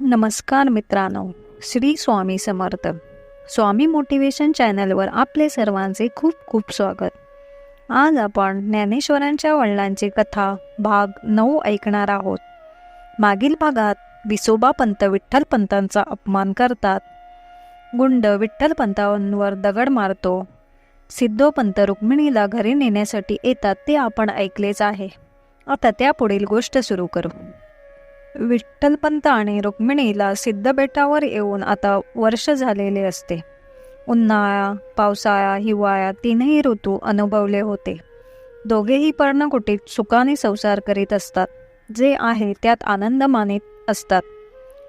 नमस्कार मित्रांनो श्री स्वामी समर्थ. स्वामी मोटिवेशन चॅनलवर आपले सर्वांचे खूप खूप स्वागत. आज आपण ज्ञानेश्वरांच्या वडिलांची कथा भाग नऊ ऐकणार आहोत. मागील भागात विसोबा पंत विठ्ठल पंतांचा अपमान करतात. गुंड विठ्ठल पंतांवर दगड मारतो. सिद्धोपंत रुक्मिणीला घरी नेण्यासाठी येतात ते आपण ऐकलेच आहे. आता त्यापुढील गोष्ट सुरू करू. विठ्ठलपंत आणि रुक्मिणीला सिद्धबेटावर येऊन आता वर्ष झालेले असते. उन्हाळा पावसाळा हिवाळा तीनही ऋतू अनुभवले होते. दोघेही पर्णकुटीत सुखाने संसार करीत असतात. जे आहे त्यात आनंद मानित असतात.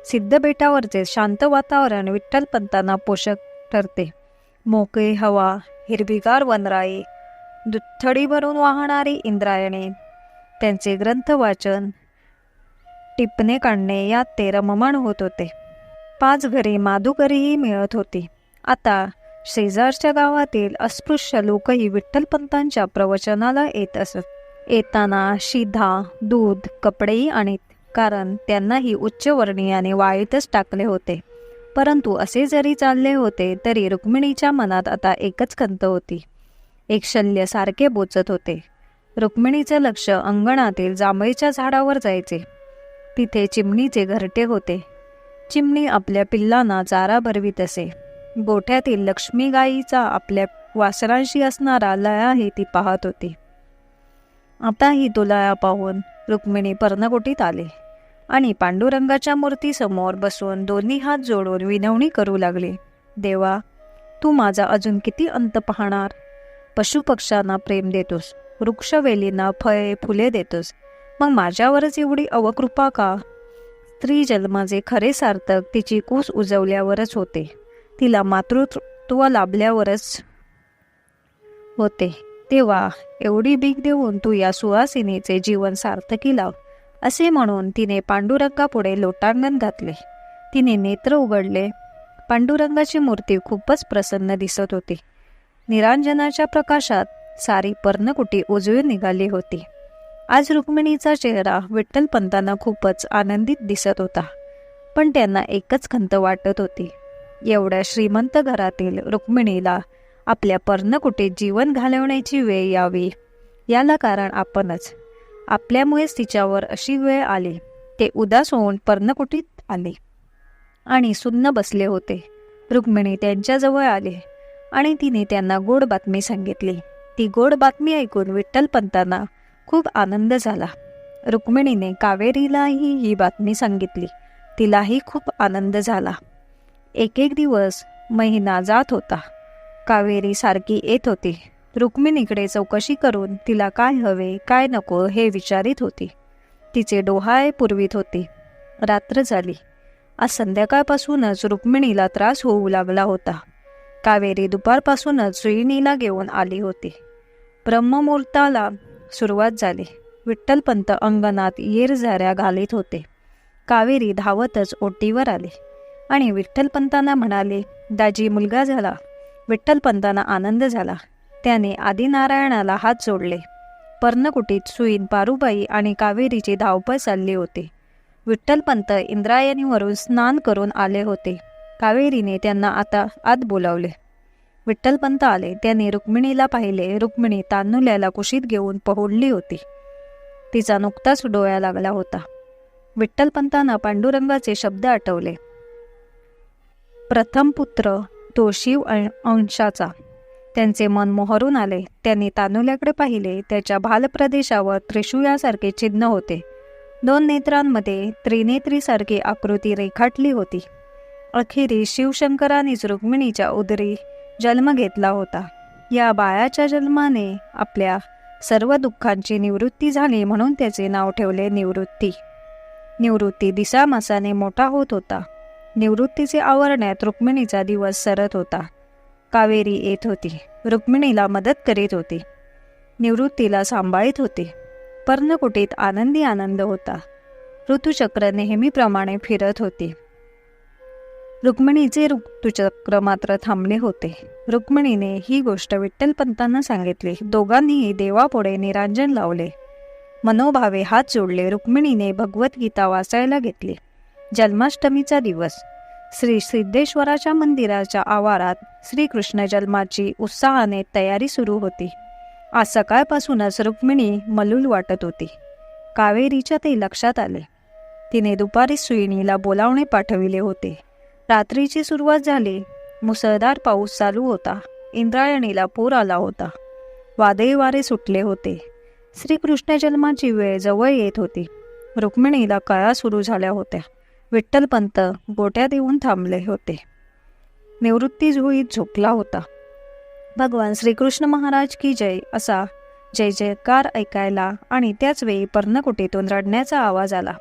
सिद्धबेटावरचे शांत वातावरण विठ्ठलपंतांना पोषक ठरते. मोकळी हवा हिरवीगार वनराई दुथडी भरून वाहणारी इंद्रायणी त्यांचे ग्रंथ वाचन टिपणे काढणे यात ते रममाण होत होते. पाच घरी माधुकरीही मिळत होती. आता शेजारच्या गावातील अस्पृश्य लोकही विठ्ठलपंतांच्या प्रवचनाला येत असत. येताना शिधा दूध कपडेही आणीत कारण त्यांनाही उच्चवर्णीयाने वाळीतच टाकले होते. परंतु असे जरी चालले होते तरी रुक्मिणीच्या मनात आता एकच खंत होती. एक शल्य सारखे बोचत होते. रुक्मिणीचं लक्ष अंगणातील जांभळीच्या झाडावर जायचे. तिथे चिमणीचे घरटे होते. चिमणी आपल्या पिल्लांना चारा भरवीत असे. गोठ्यातील लक्ष्मी गाईचा आपल्या वासरांशी असणारा लयाही ती पाहत होती. आताही तो लया पाहून रुक्मिणी पर्णकोटीत आले आणि पांडुरंगाच्या मूर्तीसमोर बसून दोन्ही हात जोडून विनवणी करू लागले. देवा तू माझा अजून किती अंत पाहणार? पशुपक्ष्यांना प्रेम देतोस वृक्षवेलींना फळे फुले देतोस मग माझ्यावरच एवढी अवकृपा का? स्त्री जन्माचे खरे सार्थक तिची कूस उजवल्यावरच होते. तिला मातृत्व लाभल्यावरच होते. तेव्हा एवढी भीक देऊन तू या सुहासिनीचे जीवन सार्थकी लाव असे म्हणून तिने पांडुरंगापुढे लोटांगण घातले. तिने नेत्र उघडले. पांडुरंगाची मूर्ती खूपच प्रसन्न दिसत होती. निरांजनाच्या प्रकाशात सारी पर्णकुटी उजळून निघाली होती. आज रुक्मिणीचा चेहरा विठ्ठलपंतांना खूपच आनंदित दिसत होता. पण त्यांना एकच खंत वाटत होती. एवढ्या श्रीमंत घरातील रुक्मिणीला आपल्या पर्णकुटीत जीवन घालवण्याची वेळ यावी याला कारण आपणच. आपल्यामुळेच तिच्यावर अशी वेळ आली ते उदास होऊन पर्णकुटीत आले. आणि सुन्न बसले होते. रुक्मिणी त्यांच्याजवळ आले आणि तिने त्यांना गोड बातमी सांगितली. ती गोड बातमी ऐकून विठ्ठलपंतांना खूप आनंद झाला. रुक्मिणीने कावेरीलाही ही बातमी सांगितली. तिलाही खूप आनंद झाला. एक एक दिवस महिना जात होता. कावेरी सारखी येत होती. रुक्मिणीकडे चौकशी करून तिला काय हवे काय नको हे विचारित होती. तिचे डोहाळे पुरवीत होते. रात्र झाली. आज संध्याकाळपासूनच रुक्मिणीला त्रास होऊ लागला होता. कावेरी दुपारपासूनच सुईणीला घेऊन आली होती. ब्रह्ममुहूर्ताला सुरुवात झाली. विठ्ठलपंत अंगणात येरझाऱ्या घालीत होते. कावेरी धावतच ओटीवर आले. आणि विठ्ठलपंतांना म्हणाले दाजी मुलगा झाला. विठ्ठलपंतांना आनंद झाला. त्याने आदिनारायणाला हात जोडले. पर्णकुटीत सुईन पारुबाई आणि कावेरीची धावपळ चालली होती. विठ्ठलपंत इंद्रायणीवरून स्नान करून आले होते. कावेरीने त्यांना आता आत बोलावले. विठ्ठलपंत आले. त्याने रुक्मिणीला पाहिले. रुक्मिणी तान्हुल्याला कुशीत घेऊन पहुडली होती. तिचा नुकताच डोळ्या लागला होता. विठ्ठलपंतांना पांडुरंगाचे शब्द आठवले. प्रथम पुत्र तो शिव अंशाचा. त्यांचे मन मोहरून आले. त्यांनी तानुल्याकडे पाहिले. त्याच्या भालप्रदेशावर त्रिशूयासारखे चिन्ह होते. दोन नेत्रांमध्ये त्रिनेत्रीसारखी आकृती रेखाटली होती. अखेरी शिवशंकरांनीच रुक्मिणीच्या उदरी जन्म घेतला होता. या बाळाच्या जन्माने आपल्या सर्व दुःखांची निवृत्ती झाली म्हणून त्याचे नाव ठेवले निवृत्ती. निवृत्ती दिसामासाने मोठा होत होता. निवृत्तीचे आवरण्यात रुक्मिणीचा दिवस सरत होता. कावेरी येत होती. रुक्मिणीला मदत करीत होती. निवृत्तीला सांभाळीत होती. पर्णकुटीत आनंदी आनंद होता. ऋतुचक्र नेहमीप्रमाणे फिरत होते. रुक्मिणीचे ऋतुचक्र मात्र थांबले होते. रुक्मिणीने ही गोष्ट विठ्ठलपंतांना सांगितली. दोघांनीही देवापुढे निरांजन लावले. मनोभावे हात जोडले. रुक्मिणीने भगवद्गीता वाचायला घेतली. जन्माष्टमीचा दिवस. श्री सिद्धेश्वराच्या मंदिराच्या आवारात श्रीकृष्ण जन्माची उत्साहाने तयारी सुरू होती. आज सकाळपासूनच रुक्मिणी मलूल वाटत होती. कावेरीच्या ते लक्षात आले. तिने दुपारी सुईणीला बोलावणे पाठविले होते. रात्रीची सुरुवात झाली. मुसळधार पाऊस चालू होता. इंद्रायणीला पूर आला होता. वादळी वारे सुटले होते. श्रीकृष्ण जन्माची वेळ जवळ येत होती. रुक्मिणीला कळा सुरू झाल्या होत्या. विठ्ठलपंत गोट्या देऊन थांबले होते. निवृत्ती झोळीत झोपला होता. भगवान श्रीकृष्ण महाराज की जय असा जय जयकार ऐकायला आणि त्याच वेळी पर्णकुटीतून रडण्याचा आवाज आला.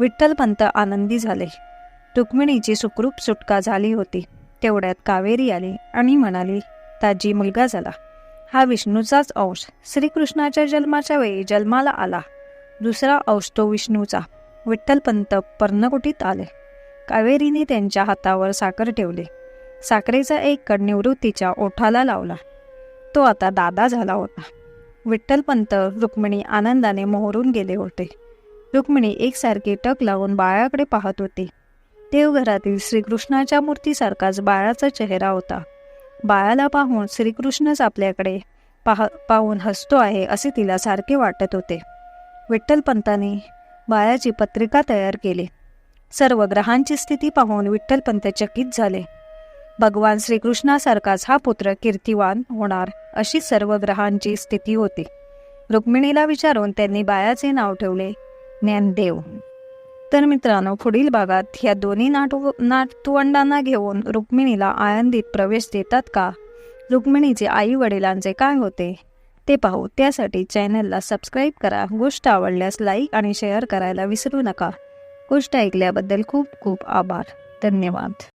विठ्ठलपंत आनंदी झाले. रुक्मिणीची सुखरूप सुटका झाली होती. तेवढ्यात कावेरी आली आणि म्हणाली ताजी मुलगा झाला. हा विष्णूचाच अंश. श्रीकृष्णाच्या जन्माच्या वेळी जन्माला आला. दुसरा अंश तो विष्णूचा. विठ्ठलपंत पर्णकुटीत आले. कावेरीने त्यांच्या हातावर साखर ठेवली. साखरेचा एक कड निवृत्तीच्या ओठाला लावला. तो आता दादा झाला होता. विठ्ठलपंत रुक्मिणी आनंदाने मोहरून गेले होते. रुक्मिणी एकसारखी टक लावून बाळाकडे पाहत होती. देवघरातील श्रीकृष्णाच्या मूर्तीसारखाच बाळाचा चेहरा होता. बाळाला पाहून श्रीकृष्णच आपल्याकडे पाह पाहून हसतो आहे असे तिला सारखे वाटत होते. विठ्ठलपंतांनी बाळाची पत्रिका तयार केली. सर्व ग्रहांची स्थिती पाहून विठ्ठलपंत चकित झाले. भगवान श्रीकृष्णासारखाच हा पुत्र कीर्तिवान होणार अशी सर्व ग्रहांची स्थिती होती. रुक्मिणीला विचारून त्यांनी बाळाचे नाव ठेवले ज्ञानदेव. तर मित्रांनो पुढील भागात ह्या दोन्ही नाटू नातवंडांना घेऊन रुक्मिणीला आनंदीत प्रवेश देतात का? रुक्मिणीचे आई वडिलांचे काय होते? ते पाहू. त्यासाठी चॅनलला सबस्क्राईब करा. गोष्ट आवडल्यास लाईक आणि शेअर करायला विसरू नका. गोष्ट ऐकल्याबद्दल खूप खूप आभार. धन्यवाद.